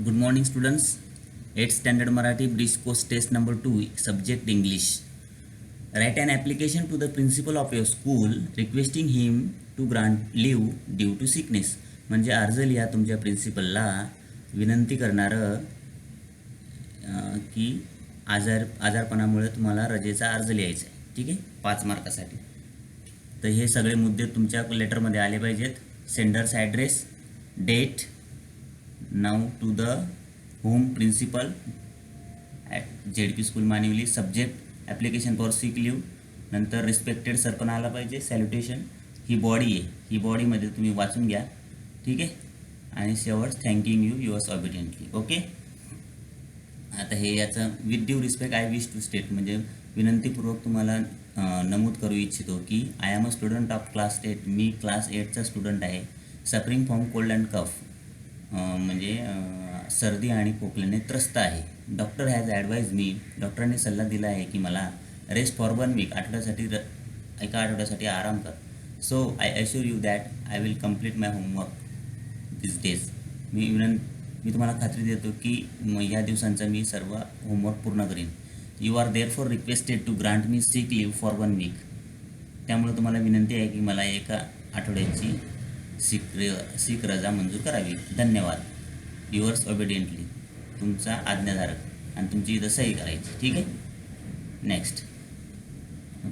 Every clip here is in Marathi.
Good morning students eight standard Marathi bridge course test number two subject English write an application to the principal of your school requesting him to grant leave due to sickness म्हणजे अर्ज लिहा तुमच्या प्रिन्सिपलला विनंती करणारं की आजार आजारपणामुळे तुम्हाला रजेचा अर्ज लिहायचा आहे. ठीक आहे? पाच मार्कासाठी. तर हे सगळे मुद्दे तुमच्या लेटरमध्ये आले पाहिजेत. Sender's address date now to the home principal at Z P school Manivali subject application for sick leave नंतर रिस्पेक्टेड सर पण आला पाहिजे. सॅल्युटेशन ही बॉडी आहे. ही बॉडीमध्ये तुम्ही वाचून घ्या. ठीक आहे? आणि शेवट thanking you yours obediently okay आता हे याचं with due respect I wish to state म्हणजे विनंतीपूर्वक तुम्हाला नमूद करू इच्छितो की I am a student of class eight me class एटचा स्टुडंट आहे. Suffering from cold and cough म्हणजे सर्दी आणि खोकल्याने त्रस्त आहे. डॉक्टर हॅज ॲडवाईज मी डॉक्टरांनी सल्ला दिला आहे की मला रेस्ट फॉर वन वीक आठवड्यासाठी र एका आठवड्यासाठी आराम कर. So I assure you that I will complete my homework this days मी विनं मी तुम्हाला खात्री देतो की म या दिवसांचा मी सर्व होमवर्क पूर्ण करीन. You are therefore requested to grant me sick leave for one week त्यामुळे तुम्हाला विनंती आहे की मला एका आठवड्याची सिक सीख रजा मंजूर करावी. धन्यवाद. युअर्स ओबिडियंटली तुमचा आज्ञाधारक आणि तुमची इथं सही करायची. ठीक आहे? नेक्स्ट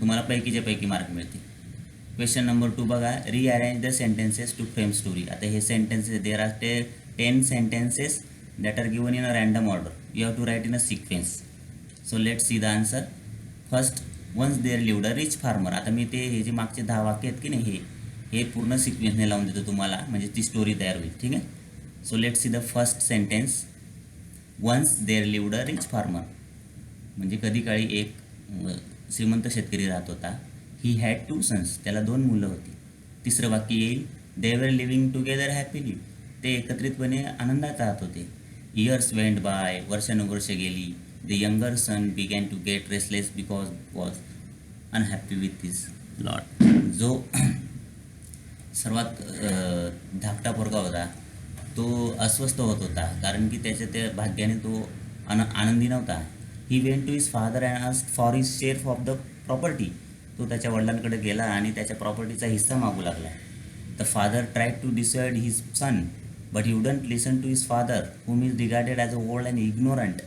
तुम्हाला पैकीच्या पैकी मार्क मिळतील. क्वेश्चन नंबर टू बघा. Rearrange the sentences to frame story आता हे sentences there are te ten sentences that are given in a random order you have to write in a sequence so let see the answer first once there lived a rich farmer आता मी ते हे जे मागचे दहा वाक्य आहेत की नाही हे हे पूर्ण सिक्वेन्सने लावून देतो तुम्हाला. म्हणजे ती स्टोरी तयार होईल. ठीक आहे? So let see the first sentence once there lived a rich farmer म्हणजे कधी काळी एक श्रीमंत शेतकरी राहत होता. ही हॅड टू सन्स त्याला दोन मुलं होती. तिसरं वाक्य येईल. दे वर लिव्हिंग टुगेदर हॅपीली ते एकत्रितपणे आनंदात राहत होते. इयर्स वेंट बाय वर्षानुवर्षे गेली. The younger son began to get restless because was unhappy with this lot जो सर्वात धाकटा पोरगा होता. तो अस्वस्थ होत होता कारण की त्याच्या त्या भाग्याने तो अन आनंदी नव्हता. He went to his father and ask for his share of the property तो त्याच्या वडिलांकडे गेला आणि त्याच्या प्रॉपर्टीचा हिस्सा मागू लागला. The father try to decide his son but you don't listen to his father whom is regarded as a old and ignorant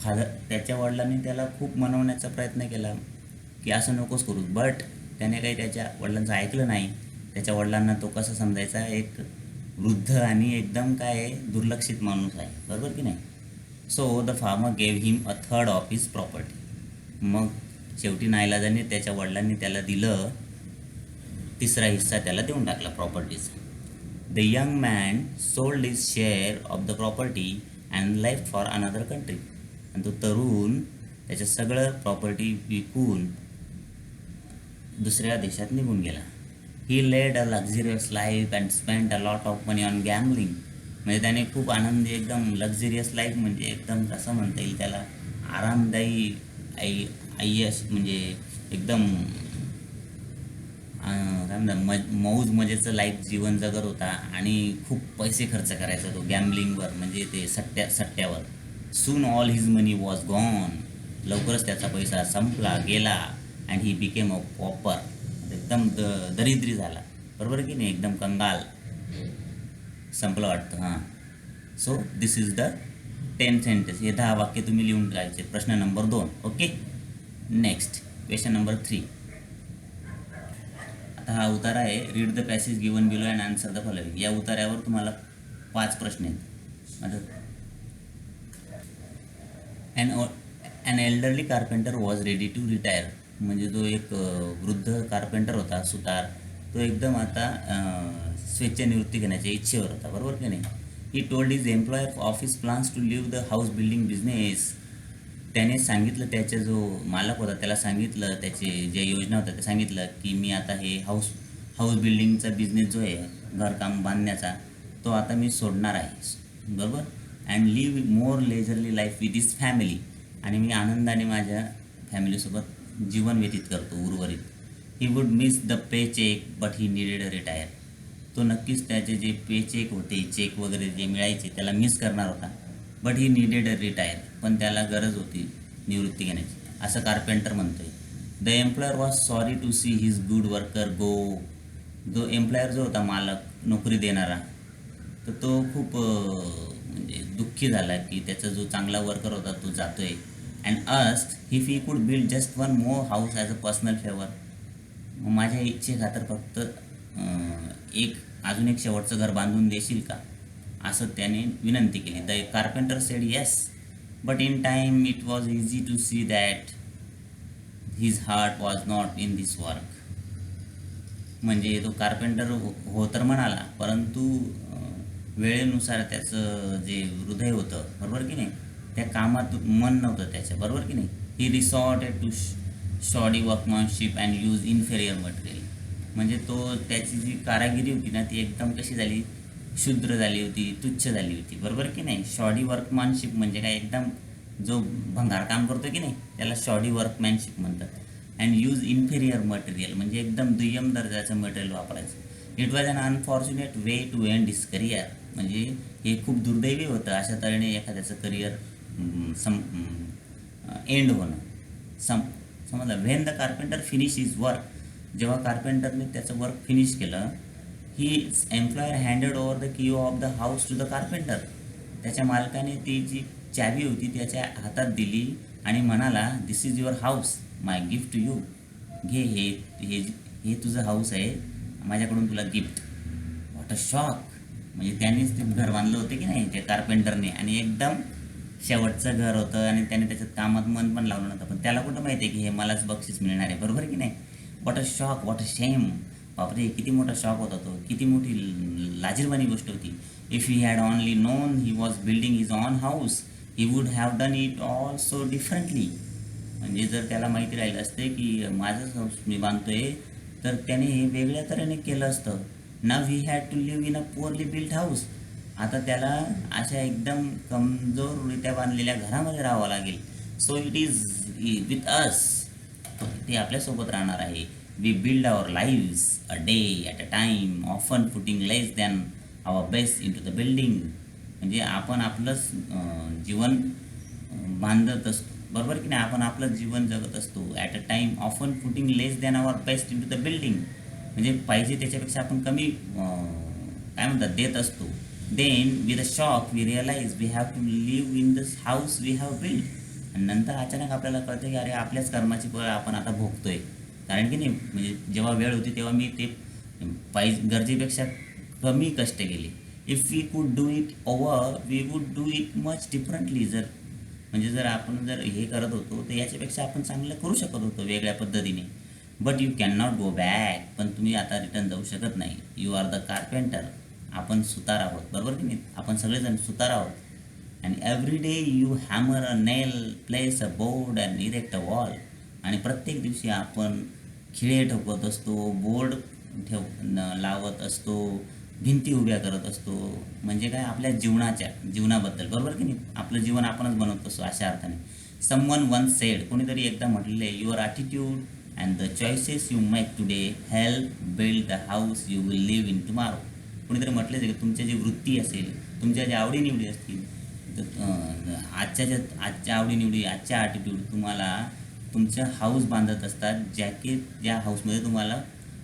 father त्याच्या वडिलांनी त्याला खूप मनवण्याचा प्रयत्न केला की असं नकोच करू बट त्याने काही त्याच्या वडिलांचं ऐकलं नाही. त्याच्या वडिलांना तो कसा समजायचा? एक वृद्ध आणि एकदम काय आहे, दुर्लक्षित माणूस आहे. बरोबर की नाही? So the farmer gave him a third of his property मग शेवटी नाईलाजाने त्याच्या वडिलांनी त्याला दिलं. तिसरा हिस्सा त्याला देऊन टाकला प्रॉपर्टीचा the young man sold his share of the property and life for another country आणि तो तरुण त्याचं सगळं प्रॉपर्टी विकून दुसऱ्या देशात निघून गेला. He led a luxurious life and spend a lot of money on gambling म्हणजे त्याने खूप आनंदी एकदम लक्झरियस लाईफ म्हणजे एकदम कसं म्हणता येईल त्याला? आरामदायी आई आय्यस म्हणजे एकदम काय म्हणतात मज मौज मजेचं लाईफ जीवन जगत होता आणि खूप पैसे खर्च करायचा तो गॅमलिंगवर म्हणजे ते सट्ट्या सट्ट्यावर. Soon all his money was gone लवकरच त्याचा पैसा संपला गेला and he became a pauper एकदम द दरिद्री झाला. बरोबर की नाही? एकदम कंगाल. संपलं वाटतं हां. So this is the ten sentence हे दहा वाक्य तुम्ही लिहून घ्यायचे प्रश्न नंबर दोन. Okay next question number three आता हा उतारा आहे. Read the passage given below and answer the following या उतार्यावर तुम्हाला पाच प्रश्न आहेत. आता and an elderly carpenter was ready to retire म्हणजे जो एक वृद्ध कार्पेंटर होता सुतार तो एकदम आता स्वेच्छानिवृत्ती घेण्याच्या इच्छेवर होता बरोबर की नाही? He told his employer of his plans to leave the house building business त्याने सांगितलं त्याचा जो मालक होता त्याला सांगितलं त्याचे ज्या योजना होत्या ते सांगितलं की मी आता हे हाऊस हाऊस बिल्डिंगचा बिझनेस जो आहे घरकाम बांधण्याचा तो आता मी सोडणार आहे. बरोबर? And live more leisurely life with his family आणि मी आनंदाने माझ्या फॅमिलीसोबत जीवन व्यतीत करतो उर्वरित. He would miss the paycheck but he needed retire तो नक्कीच त्याचे जे पे चेक होते चेक वगैरे जे मिळायचे त्याला मिस करणार होता. बट ही निडेड रिटायर पण त्याला गरज होती निवृत्ती घेण्याची. असं कार्पेंटर म्हणतोय. The employer was sorry to see his good worker go जो एम्प्लॉयर जो होता मालक नोकरी देणारा तर तो खूप म्हणजे दुःखी झाला की त्याचा जो चांगला वर्कर होता तो जातोय. आहे asked if he could build just one more house as a personal favour माझ्या माझ्या इच्छेखातर फक्त एक अजून एक शेवटचं घर बांधून देशील का? असं त्याने विनंती केली. The carpenter said yes but in time it was easy to see that his heart was not in this work म्हणजे तो कार्पेंटर हो हो तर म्हणाला परंतु वेळेनुसार त्याचं जे हृदय होतं बरोबर की नाही? त्या कामात मन नव्हतं त्याच्या बरोबर की नाही? He resorted to shoddy workmanship and use inferior material म्हणजे तो त्याची जी कारागिरी होती ना ती एकदम कशी झाली? शुद्र झाली होती तुच्छ झाली होती बरोबर की नाही? शॉडी वर्कमॅनशिप म्हणजे काय? एकदम जो भंगार काम करतो की नाही त्याला शॉडी वर्कमॅनशिप म्हणतात. अँड यूज इन्फेरियर मटेरियल म्हणजे एकदम दुय्यम दर्जाचं मटेरियल वापरायचं. It was an unfortunate way to end his career म्हणजे हे खूप दुर्दैवी होतं अशा तऱ्हेने एखाद्याचं करिअर सम एंड होणं. सम समजलं? When the carpenter finish his work जेव्हा कार्पेंटरने त्याचं वर्क फिनिश केलं he employer handed over the key of the house to the carpenter त्याच्या मालकाने ती जी चावी होती त्याच्या हातात दिली आणि म्हणाला this is your house my gift to you घे हे हे हे तुझं हाऊस आहे माझ्याकडून तुला गिफ्ट वॉट अ शॉक म्हणजे त्यांनीच ते घर बांधलं होतं की नाही त्या कार्पेंटरने आणि एकदम शेवटचं घर होतं आणि त्याने त्याच्यात कामात मन पण लावलं नव्हतं. पण त्याला कुठं माहिती आहे की हे मलाच बक्षीस मिळणार आहे? बरोबर की नाही? What a shock what a shame बापरे किती मोठा शॉक होता तो. किती मोठी लाजीरवाणी गोष्ट होती. If he had only known he was building his own house he would have done it all so differently म्हणजे जर त्याला माहिती राहिलं असते की माझंच हाऊस मी बांधतोय तर त्याने हे वेगळ्या तऱ्हेने केलं असतं. Now he had to live in a poorly build house आता त्याला अशा एकदम कमजोररित्या बांधलेल्या घरामध्ये राहावं लागेल. So it is with us ते आपल्यासोबत राहणार आहे. We build our lives a day at a time often putting less than our best into the building म्हणजे आपण आपलंच जीवन बांधत असतो. बरोबर की नाही? आपण आपलंच जीवन जगत असतो. At a time often putting less than our best into the building म्हणजे पाहिजे त्याच्यापेक्षा आपण कमी काय म्हणतात देत असतो. Then with a shock we realise we have to live in the house we have build आणि नंतर अचानक आपल्याला कळतं की अरे आपल्याच कर्माची फळ आपण आता भोगतोय. कारण की नाही म्हणजे जेव्हा वेळ होती तेव्हा मी ते पाहिजे गरजेपेक्षा कमी कष्ट केले. If we could do it over we would do it much differently जर म्हणजे जर आपण जर हे करत होतो तर याच्यापेक्षा आपण चांगलं करू शकत होतो वेगळ्या पद्धतीने. But you cannot go back पण तुम्ही आता रिटर्न जाऊ शकत नाही. यू आर द कार्पेंटर आपण सुतार आहोत. बरोबर की नाही? आपण सगळेजण सुतार आहोत. And every day you hammer a nail place a board and erect a wall आणि प्रत्येक दिवशी आपण खिळे ठोकत असतो बोर्ड ठेव न- लावत असतो भिंती उभ्या करत असतो. म्हणजे काय? आपल्या जीवनाच्या जीवनाबद्दल. बरोबर की नाही? आपलं जीवन आपणच बनवत असतो अशा अर्थाने. समवन वन सेड कोणीतरी एकदा म्हटले your attitude and the choices you make today help build the house you will live in tomorrow कोणीतरी म्हटलेच आहे की तुमच्या जी वृत्ती असेल तुमच्या ज्या आवडीनिवडी असतील तर आजच्या ज्या आजच्या आवडीनिवडी आजच्या ॲटिट्यूड तुम्हाला तुमचं हाऊस बांधत असतात ज्या की ज्या हाऊसमध्ये तुम्हाला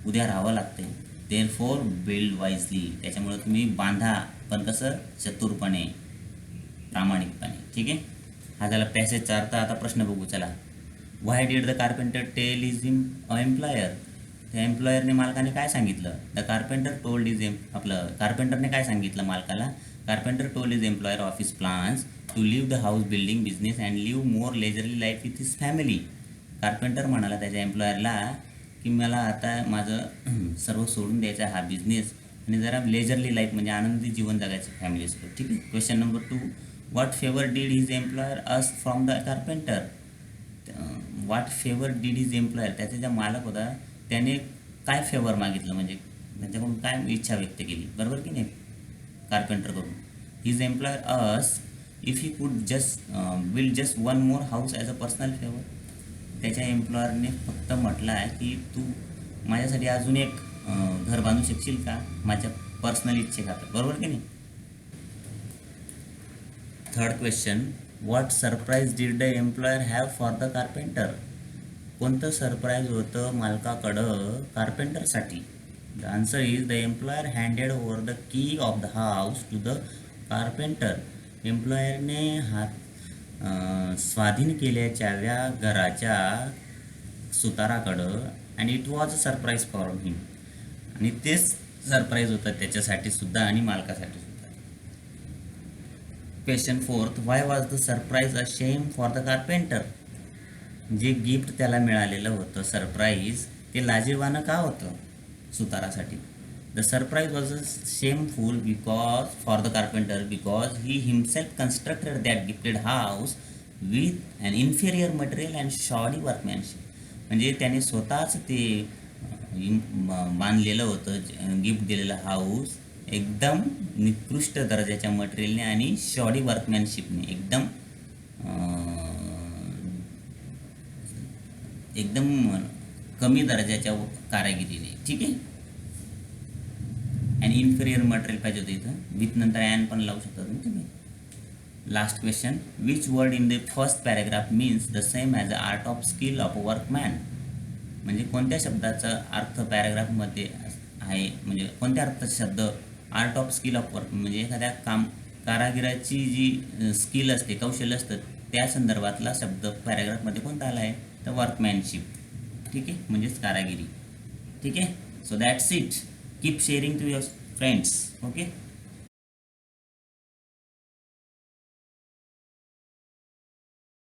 उद्या राहावं लागते देअर फोर बिल्ड वाईजली त्याच्यामुळं तुम्ही बांधा पण कसं? चतुरपणे प्रामाणिकपणे. ठीक आहे? हा झाला पॅसेजचा अर्थ आता प्रश्न बघू. चला. Why did the carpenter tell his him employer त्या एम्प्लॉयरने मालकाने काय सांगितलं? The carpenter told his em आपलं कार्पेंटरने काय सांगितलं मालकाला? Carpenter told his employer of his plans to leave the house building business and live more leisurely life with his family carpenter म्हणाला त्याच्या एम्प्लॉयरला की मला आता माझं सर्व सोडून द्यायचा हा बिझनेस आणि जरा लेजरली लाईफ म्हणजे आनंदी जीवन जगायचं फॅमिलीसोबत ठीक आहे? Question number two what favour did his employer ask from the carpenter what favour did his employer त्याचा ज्या मालक होता त्याने काय फेवर मागितलं? म्हणजे त्यांच्याकडून काय इच्छा व्यक्त केली? बरोबर की नाही? कार्पेंटरकडून his employer ask if he could just will just one more house as a personal favour त्याच्या एम्प्लॉयरने फक्त म्हटलं आहे की तू माझ्यासाठी अजून एक uh, घर बांधू शकशील का? माझ्या पर्सनल इच्छेखातर. बरोबर की नाही? Third question what surprise did the employer have for the carpenter कोणतं सरप्राईज होतं मालकाकडं कार्पेंटरसाठी the answer is the employer handed over the key of the house to the carpenter एम्प्लॉयरने हात स्वाधीन केल्याच्याव्या घराच्या सुताराकडं आणि it was a surprise for him आणि तेच सरप्राईज होतं त्याच्यासाठी सुद्धा आणि मालकासाठी सुद्धा. Question fourth why was the surprise a shame for the carpenter जे गिफ्ट त्याला मिळालेलं होतं सरप्राईज ते लाजीरवानं का होतं? सुतारासाठी. The surprise was a shameful because for the carpenter because he himself constructed that gifted house with an inferior material and shoddy workmanship म्हणजे त्याने स्वतःच ते बांधलेलं होतं गिफ्ट दिलेलं हाऊस एकदम निकृष्ट दर्जाच्या मटेरियलने आणि शॉडी वर्कमॅनशिपने एकदम अं, एकदम कमी दर्जाच्या कारागिरीने. ठीक आहे? आणि इन्फेरियर मटेरियल पाहिजे होतं इथं. विथ नंतर ॲन पण लावू शकता तुम्ही. तुम्ही last question which word in the first paragraph means the same as a art of skill of a workman म्हणजे कोणत्या शब्दाचा अर्थ पॅराग्राफमध्ये आहे? म्हणजे कोणत्या अर्थाचा शब्द art of skill of work म्हणजे एखाद्या काम कारागिराची जी स्किल असते कौशल्य असतं त्या संदर्भातला शब्द पॅराग्राफमध्ये कोणता आला आहे? तर वर्कमॅनशिप ठीक आहे? म्हणजेच कारागिरी. ठीक आहे? So that's it keep sharing to your friends okay